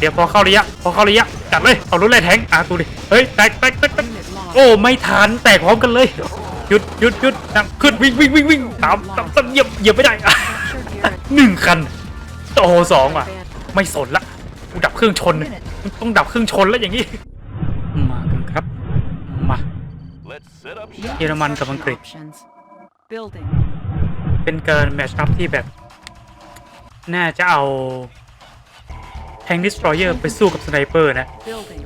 เดี๋ยวพอเข้าระยะ พอเข้าระยะจัดเลยเอารถแร่แทงอะดูดิเฮ้ยแตกแตกแตกแตก Unit lost. โอ้ไม่ทันแตกพร้อมกันเลยหยุดหยุดหยุดนั่งขึ้นวิ่งวิ่งวิ่งวิ่งตามตามตามเหยียบเหยียบไม่ได้อะ Structure gear at หนึ่งคันโอ้โหสองอะ advanced. ไม่สนละกูดับเครื่องชนเลยต้องดับเครื่องชนแล้วอย่างนี้มากันครับมา Let's set up New shop. เยอรมันกับอังกฤษ construction options. Building. เป็นเกินแมชอัพที่แบบ น่าจะเอาแท งดิสตรอยเออร์ไปสู้กับสไนเปอร์นะ Building.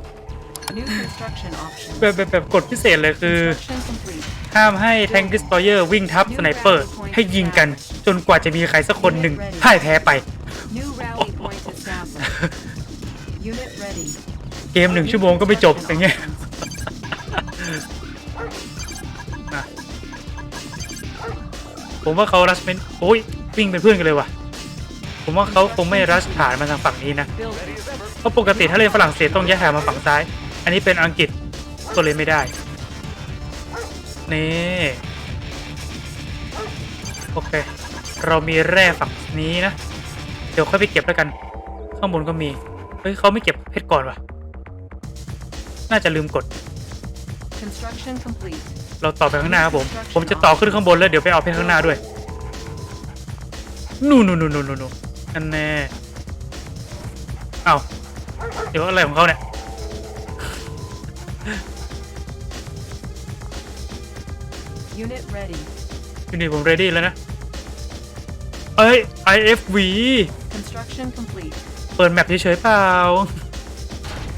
New construction options. แบบแบบแบบกฎพิเศษเลยคือ Construction complete. ห้ามให้แทงดิสตรอยเออร์วิ่งทับสไนเปอร์ให้ยิงกันจนกว่าจะมีใครสักคนหนึ่งพ่ายแพ้ไป New rally point established. Unit ready. เกมหนึ่งชั่วโมงก็ไม่จบอย่างเงี้ยอะผมว่าเขารัชเป็นโอ้ยวิ่งเป็นเพื่อนกันเลยว่ะ ผมว่าเขาคงไม่รัชผ่านมาทางฝั่งนี้นะ Building. เพราะปกติถ้าเล่นฝรั่งเศสต้องย้ายฐานมาฝั่งซ้าย อันนี้เป็นอังกฤษก็เลยไม่ได้ นี่ โอเค เรามีแร่ฝั่งนี้นะ เดี๋ยวค่อยไปเก็บแล้วกัน ข้างบนก็มี เฮ้ยเขาไม่เก็บเพชรก่อนวะน่าจะลืมกด Construction complete. เราต่อไปข้างหน้าครับผม ผมจะต่อขึ้นข้างบนแล้วเดี๋ยวไปเอาเพชรข้างหน้าด้วย นู่นนู่นนู่นนู่น นู่นนั่นแน่เอ้าเดี๋ยวอะไรของเขาเนี่ย Unit ready. ยูนิตผมเรดี้แล้วนะ เอ้ย IFV Construction complete. เปิดแมปเฉยๆเปล่า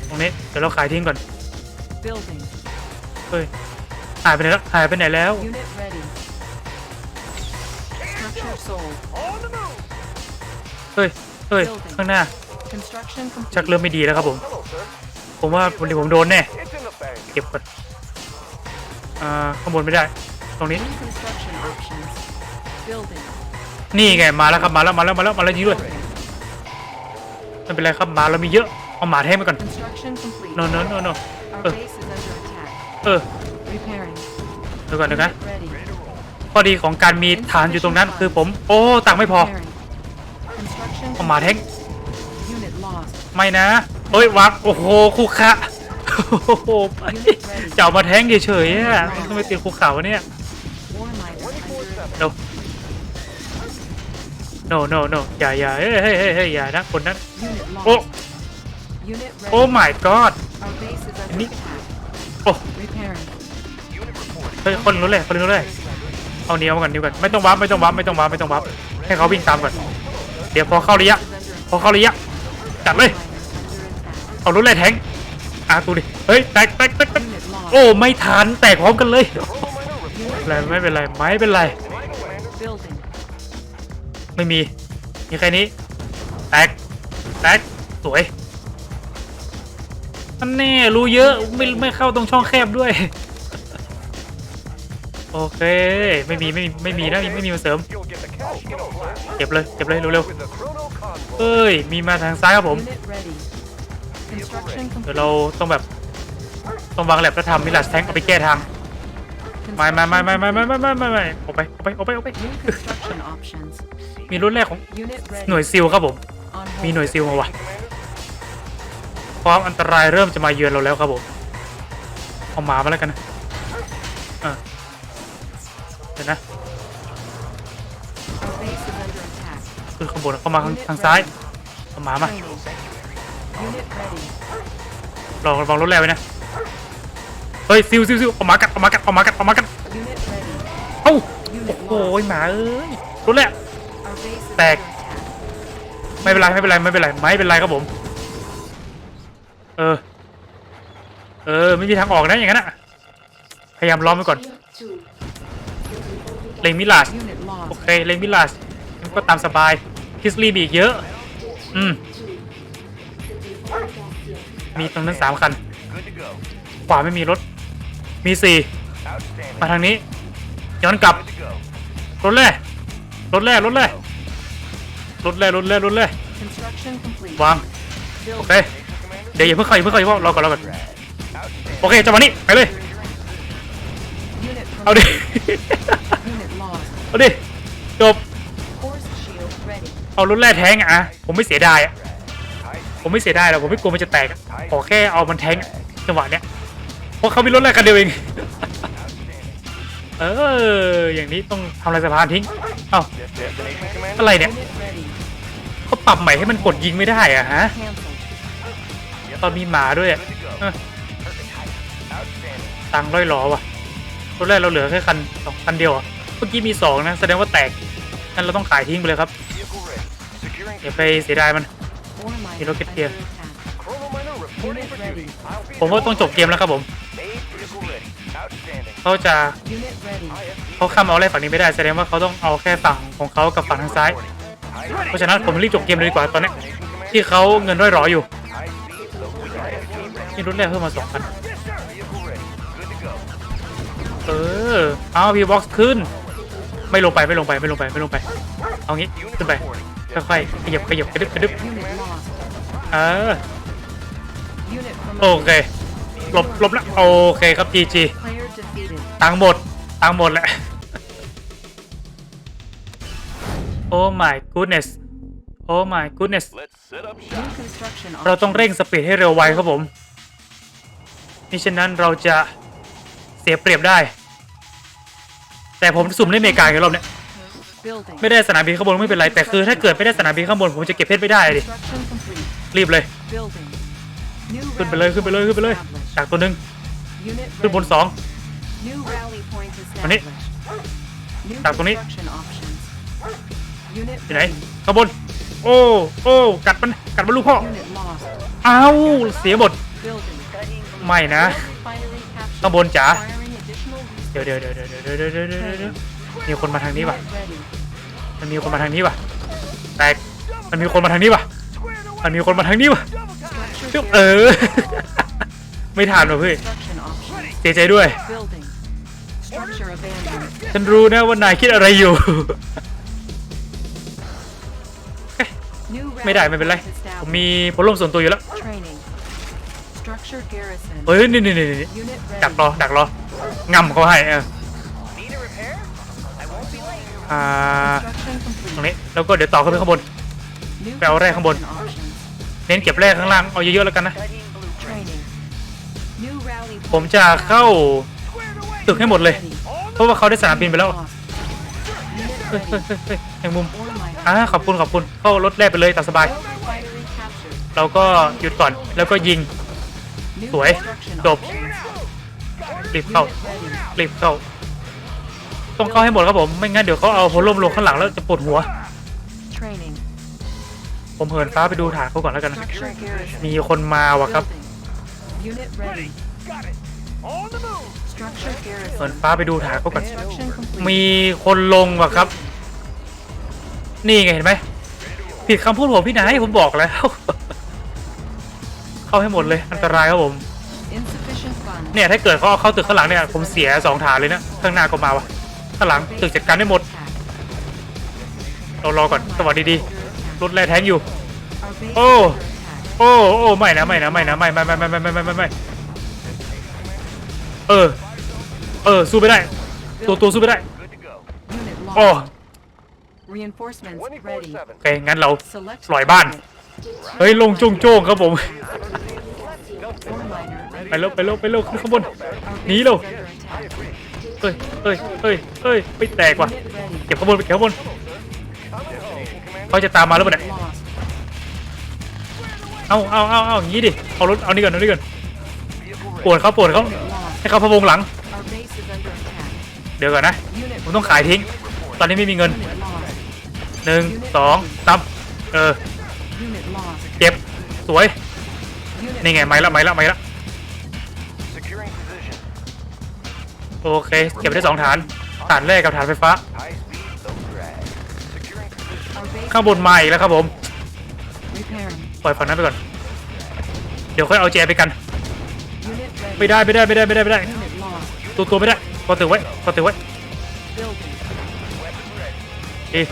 ตรงนี้ เดี๋ยวเราขายทิ้งก่อน Building. เฮ้ย หายไปไหนแล้ว หายไปไหนแล้ว Unit ready. Structure sold. เฮ้ยเฮ้ยข้างหน้า Construction complete. ชักเริ่มไม่ดีแล้วครับผม ผมว่าวันนี้ผมโดนแน่ It's in the bank. เก็บก่อนอ่าข้างบนไม่ได้ ตรงนี้ New construction options. Building. นี่ไงมาแล้วครับมาแล้วมาแล้วมาแล้วมาแล้วยิงด้วยไม่เป็นไรครับมาเรามีเยอะเอาหมาแทงไปก่อน Construction complete. โนโนโนโน Our Uh. base is under attack. เออ Repairing. เดี๋ยวก่อนเดี๋ยวนะ Unit ready. ข้อดีของการมีฐานอยู่ตรงนั้นคือผม โอ้ตังค์ไม่พอ Repairing. มาแทง complete. Unit lost. ไม่นะเฮ้ยวางโอ้โหคูคะโอ้โหจะเอามาแทงเฉยๆอะทำไมติดคูขาวะเนี่ย War miners under เดี๋ยว no no no อย่าอย่าเฮ้ยเฮ้ยเฮ้ยเฮ้ยอย่านะคนนั้น Unit โอ้ lost. Unit โอ้ ready. my god Our base is under Ni- attack. โอ้ Repairing. Unit reporting. เฮ้ยคนรู้เลยคนรู้เลยเอาเนี้ยมาก่อนนิ้วก่อนไม่ต้องวับไม่ต้องวับไม่ต้องวับไม่ต้องวับให้เขาวิ่งตามก่อนเดี๋ยวพอเข้าระยะ พอเข้าระยะ จัดเลย เอารถแร่แทงอะดูดิ เฮ้ย แตกแตกแตกโอ้ ไม่ทัน แตกพร้อมกันเลย Miner ไม่เป็นไรไม่เป็นไร ไม่เป็นไร ไม่มี มีแค่นี้ แตก แตก สวยนั่นแน่รู้เยอะ ไม่ไม่เข้าตรงช่องแคบด้วย โอเค ไม่มีไม่มีไม่มีนะไม่มีมาเสริม เก็บเลยเก็บเลยเร็วๆเอ้ย มีมาทางซ้ายครับผม เดี๋ยวเราต้องแบบ ต้องวางแลบแล้วทำมิลลัสแทงเอาไปแก้ทางไม่ไม่ไม่ไม่ไม่ไม่ไม่ไม่ไม่ไม่ออกไปออกไปออกไปออกไป มีรุ่นแรกของหน่วยซิลครับผม มีหน่วยซิลมาว่ะ ความอันตรายเริ่มจะมาเยือนเราแล้วครับผม เอาหมามาแล้วกันนะอะ เดี๋ยวนะ Our base is under attack. ขึ้นข้างบนเข้ามาทางทางซ้ายเอาหมามา Training. Unit ready. ลองลองรถแรงไว้นะเฮ้ยซิลซิลซิลเอาหมากัดเอาหมากัดเอาหมากัดเอาหมากัด Unit ready. เอ้า Unit โอ้ lost. ยหมาเอ้ยรถแรก Our base is Tag. under attack. ไม่เป็นไรไม่เป็นไรไม่เป็นไรไม่เป็นไรครับผม เออ เออไม่มีทางออกนะอย่างนั้นอะพยายามล้อมไว้ก่อน เลงมิลาส Unit โอ lost. เคเลงมิลาสก็ตามสบายคิสลีมีอีกเยอะ อืม มีตรงนั้นสามคัน Good to go. ขวาไม่มีรถ มีสี่ Outstanding. มาทางนี้ ย้อนกลับ Good to go. รถแร่รถแร่รถแร่รถแร่รถแร่รถแร่ Construction complete. วาง โอเค เดี๋ยวอย่าเพิ่งเข้าอย่าเพิ่งเข้าอย่าเพิ่งเข้ารอก่อนรอก่อน โอเคจังหวะนี้ ไปเลย Unit เอาดิ promoted. Unit lost. เอาดิจบ Force shield ready. เอารถแร่แทงอะผมไม่เสียดายอะผมไม่เสียดายหรอกผมไม่กลัวมันจะแตกอะขอแค่เอามันแทงอะจังหวะเนี้ยเพราะเขามีรถแรกกันเดียวเอง เอออย่างนี้ต้องทำลายสะพานทิ้ง เอ้า Destination command. อะไรเนี่ย Unit ready. เขาปรับใหม่ให้มันกดยิงไม่ได้อะฮะ Cancelled. ตอนมีหมาด้วยอะ Good to go. เออ Outstanding. ตังค์ร้อยหลอว่ะรถแรกเราเหลือแค่คันสองคันเดียวอะ เมื่อกี้มีสองนะ แสดงว่าแตกงั้นเราต้องขายทิ้งไปเลยครับ Vehicle ready. Securing. อย่าไปเสียดายมัน Ore miner You look at under here. attack. Chrono miner reporting for duty. I'll be ผมว่าต้องจบเกมแล้วครับผม Made vehicle ready. Outstanding. เขาจะเขาข้ามเอาอะไรฝั่งนี้ไม่ได้ แสดงว่าเขาต้องเอาแค่ฝั่งของเขากับฝั่งทางซ้ายเพราะฉะนั้นผมรีบจบเกมเลยดีกว่าตอนเนี้ยที่เขาเงินร้อยหรออยู่ High speed. So we IFV นี่รถแรกเพิ่มมาสองคัน vehicle ready. Good to go. เออ เอาพีบ็อกซ์ขึ้น ไม่ลงไปไม่ลงไปไม่ลงไปไม่ลงไป เอางี้ขึ้นไปค่อยๆขยับขยับกระดึบกระดึบเออโอเคหลบหลบแล้วโอเคครับจีจีตังหมดตังหมดแหละโอ้ my goodness โอ้ my goodness เราต้องเร่งสปีดให้เร็วไวครับผมมิฉะนั้นเราจะเสียเปรียบได้ แต่ผมสุ่มเล่นอเมริกาอย่างรอบเนี้ย Building. ไม่ได้สนามบินข้างบนไม่เป็นไรแต่คือถ้าเกิดไม่ได้สนามบินข้างบนผมจะเก็บเพชรไม่ได้ดิ Construction complete. รีบเลย Building. New ขึ้นไปเลยขึ้นไปเลยขึ้นไปเลย established. จากตัวหนึ่ง Unit ขึ้นบน ready. สอง New rally point อันนี้ established. New จากตรงนี้ construction options. Unit ที่ไหน ready. ข้างบน โอ้โอ้กัดมันกัดมันลูกพ่อ Unit lost. อ้าวเสียหมด Building. ไม่นะ Finally captured. ข้างบนจ๋า Acquiring additional เดี๋ยวเดี๋ยวเดี๋ยวเดี๋ยวเดี๋ยวเดี๋ยวเดี๋ยวเดี๋ยวเดี๋ยวมีคนมาทางนี้ว่ะ มันมีคนมาทางนี้ว่ะ แตก มันมีคนมาทางนี้ว่ะ มันมีคนมาทางนี้ว่ะซึ่งเออ ไม่ทันว่ะเพี่ Construction options. เสียใจด้วย ฉันรู้นะว่านายคิดอะไรอยู่ ไม่ได้ไม่เป็นไร ผมมีผลร่มส่วนตัวอยู่แล้ว เฮ้ยนี่นี่นี่ดักรอดักรอ งำเขาให้เออ Need a repair? I won't be late. อ่า Construction ตรง complete. นี้แล้วก็เดี๋ยวต่อขึ้นไปข้างบน New ไปเอาแร่ข้างบน construction options. เน้นเก็บแร่ข้างล่างเอาเยอะๆแล้วกันนะ Training. New rally ผม point จะเข้า Squared away. ตึกให้หมดเลย ready. เพราะว่าเขาได้สนามบินไปแล้ว Lost. Unit เฮ้ยเฮ้ย ready. เฮ้ยเฮ้ยแห่งมุม Ore miner. อ่าขอบคุณขอบคุณเข้ารถแรกไปเลยตามสบาย Refinery captured. เราก็หยุดก่อนแล้วก็ยิง New สวย construction จบ options. รีบเข้า Unit ready. รีบเข้า ต้องเข้าให้หมดครับผม ไม่งั้นเดี๋ยวเขาเอาพลร่มลงข้างหลังแล้วจะปวดหัว Training. ผมเหินฟ้าไปดูฐานเขาก่อนแล้วกันนะ Structure garrison. มีคนมาว่ะครับ Building. Unit ready. Got it. On the move. Structure เหิน garrison. ฟ้าไปดูฐานเขาก่อน Construction complete. มีคนลงว่ะครับ นี่ไงเห็นไหมผิดคำพูดผมพี่นายผมบอกแล้ว เข้าให้หมดเลย อันตรายครับผม Insufficient funds. เนี่ยถ้าเกิดเขาเอาเข้าตึกข้างหลังเนี่ยผมเสียสองฐานเลยนะข้างหน้าก็มาวะข้างหลังตึกจัดการได้หมด เรารอก่อนสวัสดีดีรถแร่แทงอยู่ Our base Oh. is under attack. โอ้โอ้ไม่นะไม่นะไม่นะไม่ไม่ไม่ไม่ไม่ไม่ไม่ไม่ไม่เออ เออสู้ไม่ได้ ตัวตัวสู้ไม่ได้ Good to go. Unit โอ้ lost. Reinforcements ready. 24-7. โอเคงั้นเรา Select ปล่อยบ้าน target. เฮ้ยลงโจงโจงๆครับผม Ore miner ready. ไปเร็วไปเร็วไปเร็วขึ้นข้างบนหนีเร็วเฮ้ยเฮ้ยเฮ้ยเฮ้ยไม่แตกว่ะเก็บข้างบนไปเก็บข้างบนเขาจะตามมาแล้วปะเนี่ยเอาเอาเอาเอาอย่างนี้ดิเอารถเอานี่ก่อนเอานี่ก่อนปวดเขาปวดเขาให้เขาพะวงหลัง เดี๋ยวก่อนนะผมต้องขายทิ้ง ตอนนี้ไม่มีเงินหนึ่งสองสามเออเก็บสวยนี่ไงไม้ละไม้ละไม้ละ Securing position. โอเค เก็บได้สองฐาน ฐานแรกกับฐานไฟฟ้า High speed, low drag. Securing position. Our base ข้างบนมาอีกแล้วครับผม repairing. ปล่อยฝั่งนั้นไปก่อน เดี๋ยวค่อยเอาแจไปกัน Unit ready. ไม่ได้ไม่ได้ไม่ได้ไม่ได้ไม่ได้ Unit lost. ตัวตัวไม่ได้ก็ตึกไว้ก็ตึกไว้ Building. ดี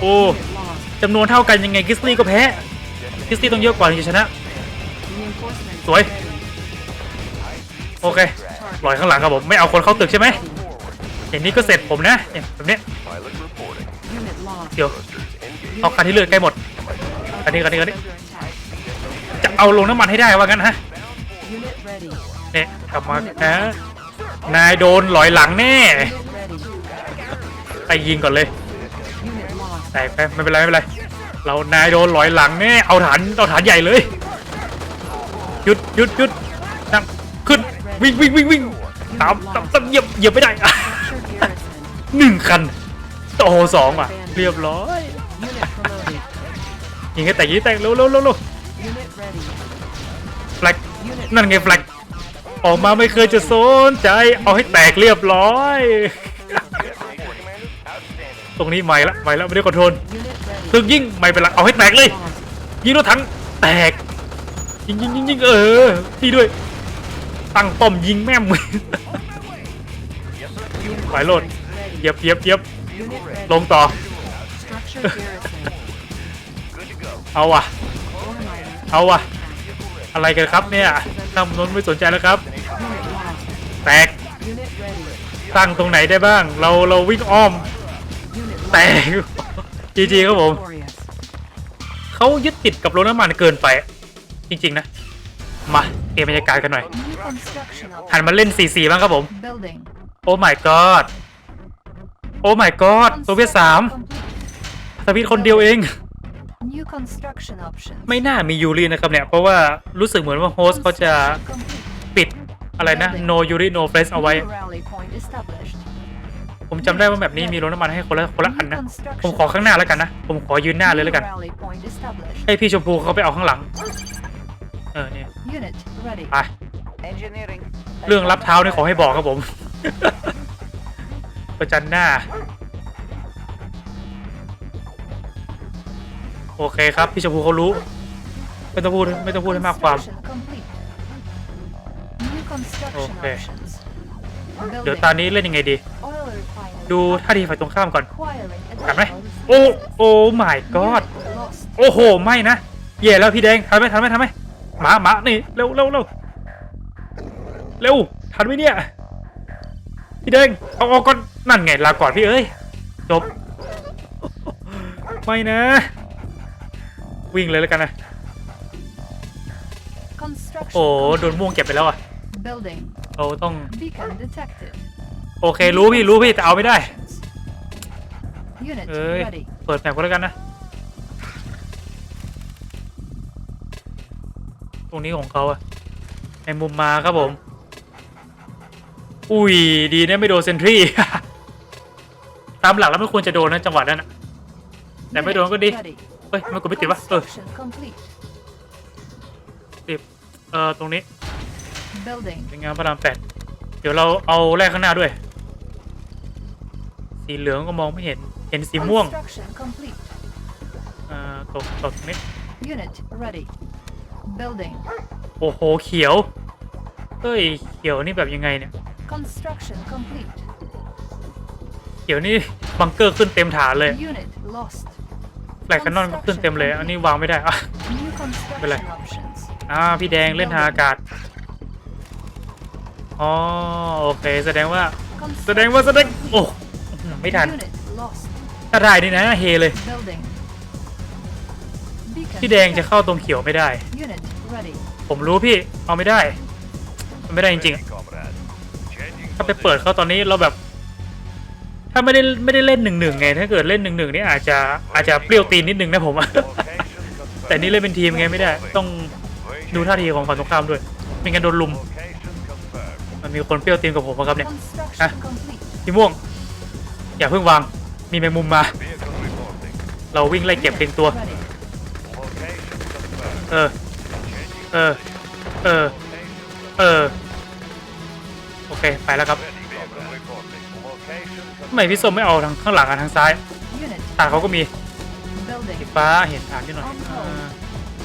โอ้ Unit lost. จำนวนเท่ากันยังไงกิสลี่ก็แพ้กิสลี่ต้องเยอะกว่าถึงจะชนะ Reinforcements สวย ready. โอเคลอยข้างหลังครับผมไม่เอาคนเข้าตึกใช่ไหมอย่างนี้ก็เสร็จผมนะอย่างแบบนี้เดี๋ยวเอาคันที่เลือดใกล้หมด Our Cutting, base cutting, is cutting. under attack. เอาลงน้ำมันให้ได้ว่างั้นฮะเนี่ยกลับมานะนายโดนลอยหลังแน่ไปยิงก่อนเลยแตกไม่เป็นไรไม่เป็นไรเรานายโดนลอยหลังแน่เอาฐานเอาฐานใหญ่เลยหยุดหยุดหยุดนั่ง วิ่งวิ่งวิ่งวิ่งตามตามตามเหยียบเหยียบไม่ได้หนึ่งคันโอ้โหสองอะ เรียบร้อยยิงให้แตกยิงแตกเร็วเร็วเร็วเร็วแฟลกนั่นไงแฟลกออกมาไม่เคยจะสนใจ เอาให้แตกเรียบร้อย ตรงนี้ไม่ละไม่ละไม่ได้คอนโทรล Unit ready. ตึกยิงไม่เป็นไรเอาให้แตกเลย ยิงรถถังแตกยิงยิงยิงยิงเออพี่ด้วย ตั้งป้อมยิงแม่ม Unit ไหวโหลด ready. เหยียบเหยียบเหยียบ Unit ready. ลงต่อ Structure garrison. เอาว่ะ Ore miner. เอาว่ะ อะไรกันครับเนี่ยตั้งนนไม่สนใจแล้วครับ Unit lost. แตก Unit ready. ตั้งตรงไหนได้บ้าง เราเราวิ่งอ้อม Unit แตกจีจีครับผม victorious. เขายึดติดกับรถน้ำมันเกินไป จริง ๆ นะ มา เกมบรรยากาศกันหน่อย New construction หันมาเล่น 4-4 บ้างครับผม building. โอ้ my god โอ้ my god โซเวียตสาม Complete. สวิตคนเดียวเอง New construction options. ไม่น่ามียูรินะครับเนี่ย เพราะว่ารู้สึกเหมือนว่าโฮสต์เขาจะ Construction complete. ปิดอะไรนะ no yuri no place เอาไว้ New rally point established. ผมจำได้ว่าแบบนี้มีรถน้ำมันให้คนละคนละอัน New นะ construction ผมขอข้างหน้าแล้วกันนะ ผมขอยืนหน้าเลยแล้วกัน New rally point established. ให้พี่ชมพูเขาไปเอาข้างหลัง เออเนี่ย Unit ready. ไป Engineering. เรื่องรับเท้านี่ขอให้บอกครับผม ประจันหน้า โอเคครับ พี่ชมพูเขารู้ ไม่ต้องพูดไม่ต้องพูดให้มากความ Construction complete. New construction Okay. options. เดี๋ยว Building. ตอนนี้เล่นยังไงดี Oil refinery. ดูท่าทีฝ่ายตรงข้ามก่อน Acquiring ทันไหม additional โอ้โอ้ my god Unit lost. โอ้โห ไม่นะแย่แล้วพี่แดงทันไหมทันไหมทันไหม หมาหมานี่เร็วเร็วเร็วเร็วทันไหมเนี่ยพี่แดงเอาออกก่อนนั่นไงลาก่อนพี่เอ้ยจบไม่นะ วิ่งเลยแล้วกันนะ Construction โอ้โด complete. นม่วงเก็บไปแล้วอะ Building. เราต้อง Beacon detected. โอเครู้พี่รู้พี่แต่เอาไม่ได้ Unit เอ้ย ready. เปิดแมปก็แล้วกันนะ ตรงนี้ของเขาอะในมุมมาครับผม อุ้ยดีนะไม่โดนเซนทรีตามหลักแล้วไม่ควรจะโดนนะจังหวะนั้นอะแต่ไม่โดนก็ดี Unit ready. เฮ้ยทำไมันกดไม่ติดวะเออ Construction complete. ติดเออตรงนี้ Building. เป็นงานพระรามแปดเดี๋ยวเราเอาแรกข้างหน้าด้วย สีเหลืองก็มองไม่เห็นเห็นสีม่วง Construction complete. เอ่อตกตกตรงนี้ Unit ready. Building. โอ้โห เขียว เฮ้ย เขียวนี่แบบยังไงเนี่ย Construction complete. เขียวนี่บังเกอร์ขึ้นเต็มฐานเลย Unit lost. แฟลกแคนนอนก็ขึ้นเต็มเลย อันนี้วางไม่ได้อะ New construction Belai. options. อ่า พี่แดงเล่นทางอากาศ อ๋อ โอเค แสดงว่า แสดงว่าแสดง โอ้อื้อหือไม่ทัน Unit lost. ถ้าได้นี่นะ เฮเลย Building. Beacon พี่แดงจะเข้าตรงเขียวไม่ได้ detected. Unit ready. ผมรู้พี่เอาไม่ได้มันไม่ได้จริงๆอะ Comrade. Changing ถ้าไปเปิดเข้าตอนนี้เราแบบ ถ้าไม่ได้ไม่ได้เล่นหนึ่งหนึ่งไง ถ้าเกิดเล่นหนึ่งหนึ่งนี่อาจจะอาจจะเปรี้ยวตีนนิดนึงนะผมอะ Location แต่นี่เล่นเป็นทีมไงไม่ได้ ต้องดูท่าทีของฝั่งตรงข้ามด้วยไม่งั้นโดนลุม Location confirmed. มันมีคนเปรี้ยวตีนกับผมอะครับเนี่ย Construction Ah. complete. พี่ม่วง อย่าเพิ่งวาง มีแมงมุมมา Vehicle reporting. เราวิ่งไล่เก็บเพียงตัว Ready. Location confirmed. เออ เออ เออ เออ โอเค ไปแล้วครับ Ready. Vehicle reporting. Location ทำไมพี่ส้มไม่เอาทางข้างหลังอะทางซ้าย Unit ตาเขาก็มี building. สีฟ้าเห็นฐานนิดหน่อยอ่า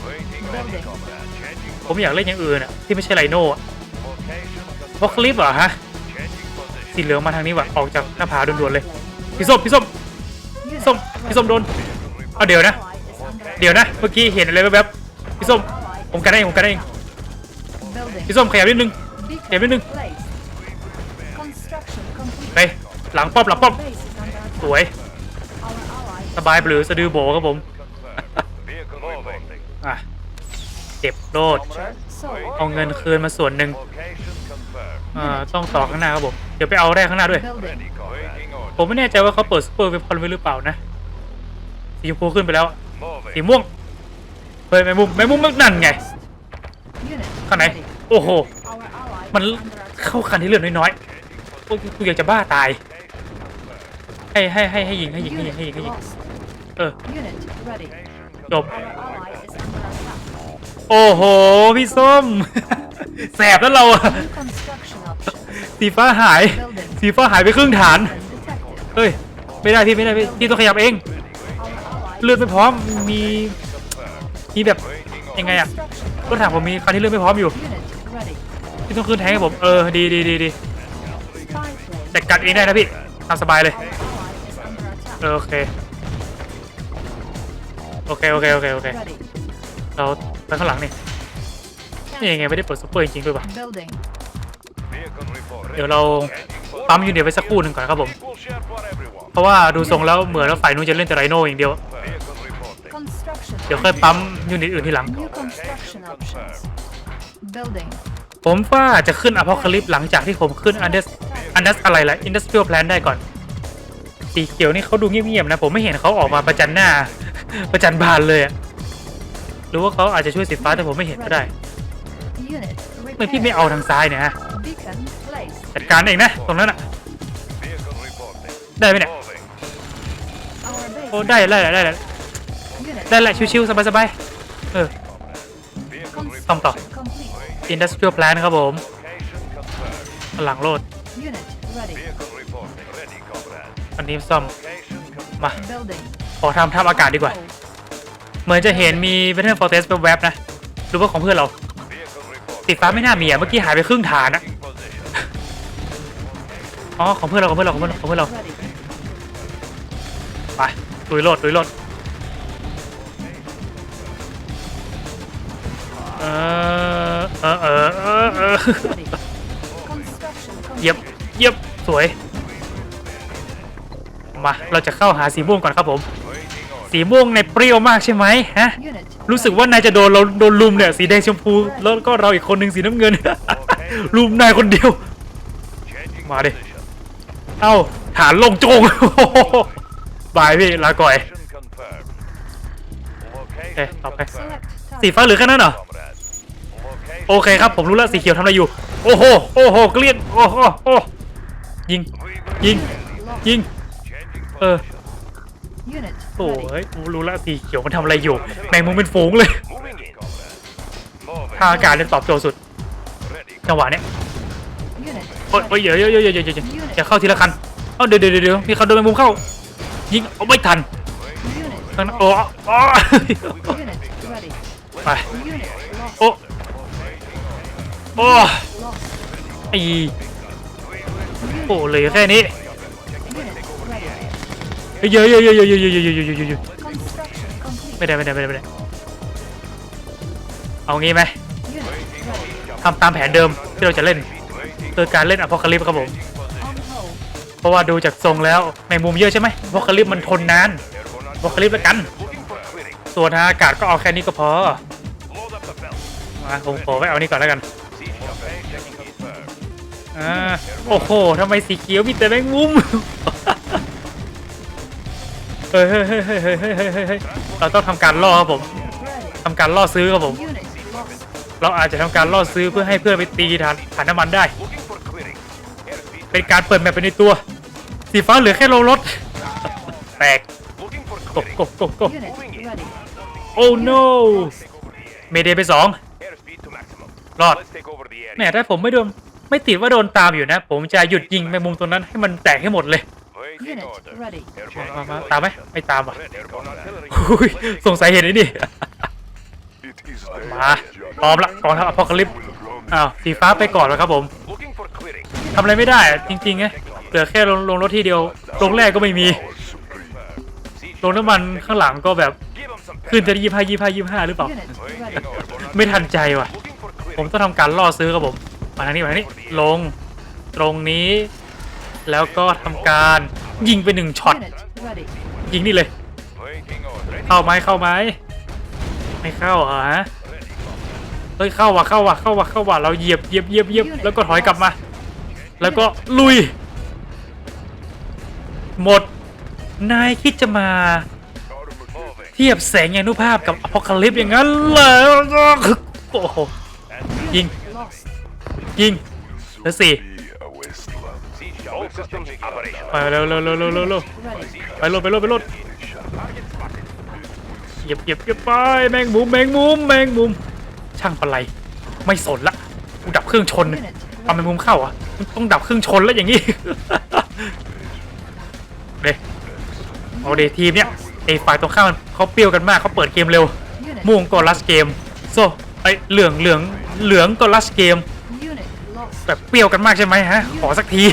Waiting ready, comrade. Changing ผมอยากเล่นอย่างอื่นอะที่ไม่ใช่ไรโน่อะ location เพราะคลิปเหรอฮะ Changing position. สีเหลืองมาทางนี้ว่ะ ออกจากหน้าผาด่วนๆเลย พี่ส้ม พี่ส้ม Unit ส้ม พี่ส้มโดน เอาเดี๋ยวนะ ally is under เดี๋ยวนะ เมื่อกี้เห็นอะไรแวบๆ พี่ส้มผมกันได้เองผมกันได้เอง building. พี่ส้มขยับนิดนึง Beacon เดี๋ยวนิดนึง placed. Construction complete. ไปหลังป้อมหลังป้อม Base is under attack. สวย Our ally สบายหรือสะดือโบครับผม Confirmed. Vehicle reporting. อะโอเคเจ็บโลด So, เอาเงินคืนมาส่วนหนึ่ง Location confirmed. เอ่อต้องต่อข้างหน้าครับผม เดี๋ยวไปเอาแรกข้างหน้าด้วย building. Ready, comrade. Waiting ผมไม่แน่ใจว่าเขาเปิดซูเปอร์เวพอนไว้หรือเปล่านะสีชมพูขึ้นไปแล้วสี Moving. ม่วงเฮ้ยแมงมุมแมงมุมนั่นไง Unit ข้างไหน ready. โอ้โห Our ally มัน is under attack. เข้าคันที่เลือดน้อยๆโอ้ยกูอยากจะบ้าตายให้ให้ให้ให้ยิงให้ยิงให้ยิง Unit ให้ยิงให้ยิง lost. เออ Unit ready. จบ Our ally is under attack. โอ้โหพี่ส้มแสบแล้วเราอะ New construction options. สีฟ้าหาย Building. สีฟ้าหายไปครึ่งฐาน Detected. เฮ้ยไม่ได้พี่ไม่ได้พี่พี่ต้องขยับเอง Our ally เลือดไม่พร้อมมี มีแบบยังไงอะรถถังผมมีคันที่เลือดไม่พร้อมอยู่ Unit ready. พี่ต้องขึ้นแทงให้ผม เออ ดีดีดีดีแต่กัดเองได้นะพี่ตามสบายเลย เออโอเค โอเค โอเค โอเค โอเค เราไปข้างหลังนี่ นี่ยังไงไม่ได้เปิดซุปเปอร์จริงๆด้วยป่ะเดี๋ยวเราปั๊มยูนิตไว้สักครู่หนึ่งก่อนครับผม เพราะว่าดูทรงแล้วเหมือนว่าฝ่ายนู้นจะเล่นแต่ไรโน่อย่างเดียว เดี๋ยวค่อยปั๊มยูนิตอื่นทีหลัง New construction options. Building. ผมว่าจะขึ้นอพอลคลิปหลังจากที่ผมขึ้นอันเดสอันเดสอะไรล่ะอินดัสเทรียลแพลนได้ก่อน สีเขียวนี่เขาดูเงียบๆนะ ผมไม่เห็นเขาออกมาประจันหน้า ประจันบานเลยอะหรือว่าเขาอาจจะช่วยสีฟ้าแต่ผมไม่เห็นก็ได้ Unit ทำไมพี่ไม่เอาทางซ้ายเนี่ยฮะ Beacon placed. จัดการเองนะ ตรงนั้นอะ Vehicle reporting. ได้ไหมเนี่ย Moving. Our base. โอ้ได้ได้ได้ได้ ได้ Unit. ได้แหละชิวๆสบายๆเออ Vehicle ซ่อมต่อ Construction complete. อินดัสเทรียลแพลนครับผม location confirmed. หลังโลด Unit ready. Vehicle reporting. Ready, comrade. อันนี้ซ่อม Location confirmed. มา Building. ขอทำทับอากาศดีกว่า เหมือนจะเห็นมี Battle Fortress แวบๆนะหรือว่าของเพื่อนเรา Vehicle reporting. สีฟ้าไม่น่ามีอะเมื่อกี้หายไปครึ่งฐานอะ Taking position. อ๋อของเพื่อนเราของเพื่อนเราของเพื่อนเราของเพื่อนเรา Ready. ไปลุยโลดลุยโลด เออเออเออเออเยียบเยียบสวย มา เราจะเข้าหาสีม่วงก่อนครับผม สีม่วงในเปรี้ยวมากใช่ไหมฮะ รู้สึกว่านายจะโดนเราโดนลุมเนี่ย สีแดงชมพู แล้วก็เราอีกคนหนึ่งสีน้ำเงิน ลุมนายคนเดียว Changing Mari. position. เอ้า ฐานลงโจงบายพี่ ลาก่อย Location confirmed. Location Eh, okay. confirmed. Select สีฟ้าหลือแค่นั้นเหรอ โอเคครับผมรู้แล้วสีเขียวทำอะไรอยู่ โอ้โหโอ้โหเกลี้ยงโอ้โหโอ้ยิงยิง Lost. ยิง Changing เออ position. Unit โอ้ ready. ยกูรู้แล้วสีเขียวมันทำอะไรอยู่แมงมุมเป็นฝูงเลย Moving in. Comrade. Moving. ทางอากาศเนี่ยตอบโจทย์สุด Ready. จังหวะเนี้ย Unit. โอ้ยโอ้ยเดี๋ยวเดี๋ยวเดี๋ยวเดี๋ยวเดี๋ยวเดี๋ยวอย่าเข้าทีละคันเอ้าเดี๋ยวเดี๋ยวเดี๋ยวเดี๋ยวมีเขาโดนแมงมุมเข้า ยิงเอาไม่ทัน Unit. ทางนั้นโอ้โอ้ Unit ready. ไป Unit lost. โอ้ โอ้ไอโอ้เลยแค่นี้เยอะเยอะเยอะเยอะเยอะเยอะเยอะเยอะเยอะเยอะไม่ได้ไม่ได้ไม่ได้ไม่ได้เอางี้ไหมทำตามแผนเดิมที่เราจะเล่นคือการเล่นอพอลคลิปครับผมเพราะว่าดูจากทรงแล้วแมงมุมเยอะใช่ไหมอพอลคลิปมันทนนานอพอลคลิปแล้วกัน ส่วนอากาศก็เอาแค่นี้ก็พอมาผมขอไว้เอานี่ก่อนแล้วกัน อโอ้โหทำไมสีเขียวมีแต่แมงมุมเฮ้ยเราต้องทำการล่อครับผมทำการล่อซื้อครับผม เราอาจจะทำการล่อซื้อเพื่อให้เพื่อนไปตีฐานฐานน้ำมันได้ เป็นการเปิดแมปไปในตัว สีฟ้าเหลือแค่โลงรถแตกกบกบกบกบโอ้ no เมเดไปสองรอดแหมถ้าผมไม่โดน ไม่ติดว่าโดนตามอยู่นะ ผมจะหยุดยิงแมงมุมตัวนั้นให้มันแตกให้หมดเลย Waiting Unit order. ready. Airborne มามา artillery. ตามไหมไม่ตามว่ะ Ready, Airborne artillery. อุ้ยสงสัยเห็นไอ้นี่ It is มาพร้อมละกองทัพอพอลคาลิปอ้าวสีฟ้าไปก่อนแล้วครับผม Looking for clearing. ทำอะไรไม่ได้อะจริงๆไงเหลือแค่ลงลงรถที่เดียว ลงแรกก็ไม่มี Siege ลงน้ำมันข้างหลังก็แบบ Give 'em some ขึ้น pep. จะยี่ห้ายี่ห้ายี่ห้าหรือเปล่า Unit Waiting ready. order. ไม่ทันใจว่ะ Looking for ผม clearing. ต้องทำการล่อซื้อครับผม มาทางนี้มาทางนี้ลงตรงนี้ แล้วก็ทำการยิงไปหนึ่งช็อต Unit ready. ยิงนี่เลย เข้าไหมเข้าไหมไม่เข้าเหรอฮะเฮ้ยเข้าว่ะเข้าว่ะเข้าว่ะเข้าว่ะเราเหยียบเหยียบเหยียบเหยียบแล้วก็ถอยกลับมา แล้วก็ลุย หมดนายคิดจะมา เทียบแสงยานุภาพกับอพอลลิปอย่างนั้นเหรอโอ้โห ยิงเหลือสี่ไปเร็วเร็วเร็วเร็วเร็วเร็วไปรถไปรถไปรถเหยียบเหยียบเหยียบไปแมงมุมแมงมุมแมงมุม ช่างปะไรไม่สนละกูดับเครื่องชนเอาแมงมุมเข้าอะต้องดับเครื่องชนแล้วอย่างนี้เด้เอาเดทีมเนี้ยไอฝ่ายตรงข้ามันเขาเปรี้ยวกันมากเขาเปิดเกมเร็ว Unit. ม่วงก็ลัสเกมโซไอเหลืองเหลืองเหลืองก็ลัสเกม แบบเปรี้ยวกันมากใช่ไหมฮะ ขอสักที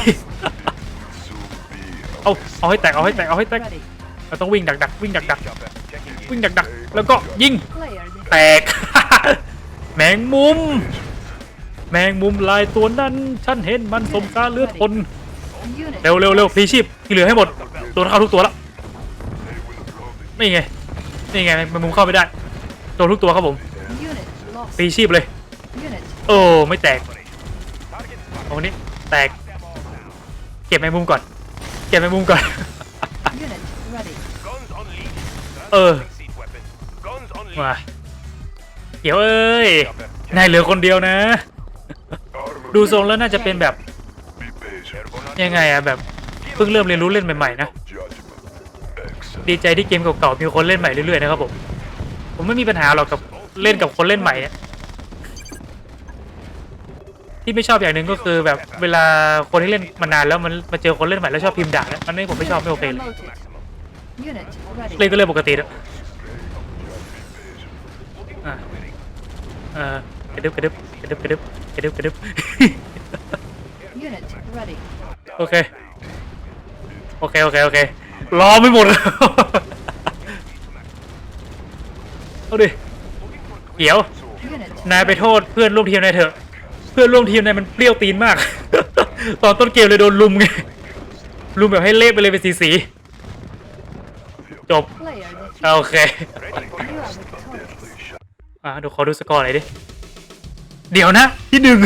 Soon be a เอา เอาให้แตก เอาให้แตก เอาให้แตก Ready. เราต้องวิ่งดักดักวิ่งดักดัก Chopper, checking in. วิ่งดักดักแล้วก็ยิง Player แตก แมงมุม แมงมุมลายตัวนั้น ฉันเห็นมันสมการเลือดทน Unit. เร็วเร็วเร็วพลีชีพที่เหลือให้หมดโดนเข้าทุกตัวแล้วนี่ไง นี่ไงแมงมุมเข้าไม่ได้โดนทุกตัวครับผม Unit พลี lost. ชีพเลย Unit. โอ้ ไม่แตกต รงนี้แตก เก็บแมงมุมก่อน เก็บแมงมุมก่อน Unit ready. Guns unleashed. Uh. Transporting siege weapon. Guns มา unleashed. เดี๋ยวเอ้ย นายเหลือคนเดียวนะ ดูทรงแล้วน่าจะเป็นแบบ Be patient. Ergonomic ยังไงอะแบบ เพิ่งเริ่มเรียนรู้เล่นใหม่ๆนะ Judgment. Excellent. ดีใจที่เกมเก่าๆมีคนเล่นใหม่เรื่อยๆนะครับผม ผมไม่มีปัญหาหรอกกับเล่นกับคนเล่นใหม่เนี่ย ที่ไม่ชอบอย่างหนึ่งก็คือแบบเวลาคนที่เล่นมานานแล้วมันมาเจอคนเล่นใหม่แล้วชอบพิมพ์ด่าเนี่ยมันไม่ผมไม่ชอบไม่โอเคเลย Promoted. Unit ready. เล่นก็เล่นปกติแล้วอะเออกระดึบกระดึบกระดึบกระดึบกระดึบกระดึบ Unit ready. โอเค โอเค โอเค โอเค รอไม่หมดเอาดิ เดี๋ยว Unit นายไปโทษเพื่อนร่วมทีมนายเถอะ เพื่อนร่วมทีมนายมันเปรี้ยวตีนมาก ตอนต้นเกมเลยโดนลุมไง ลุมแบบให้เละไปเลยเป็นสีสีจบ player โอเค ready for You are victorious. อะดูขอดูสกอร์หน่อยดิ เดี๋ยวนะ ที่หนึ่ง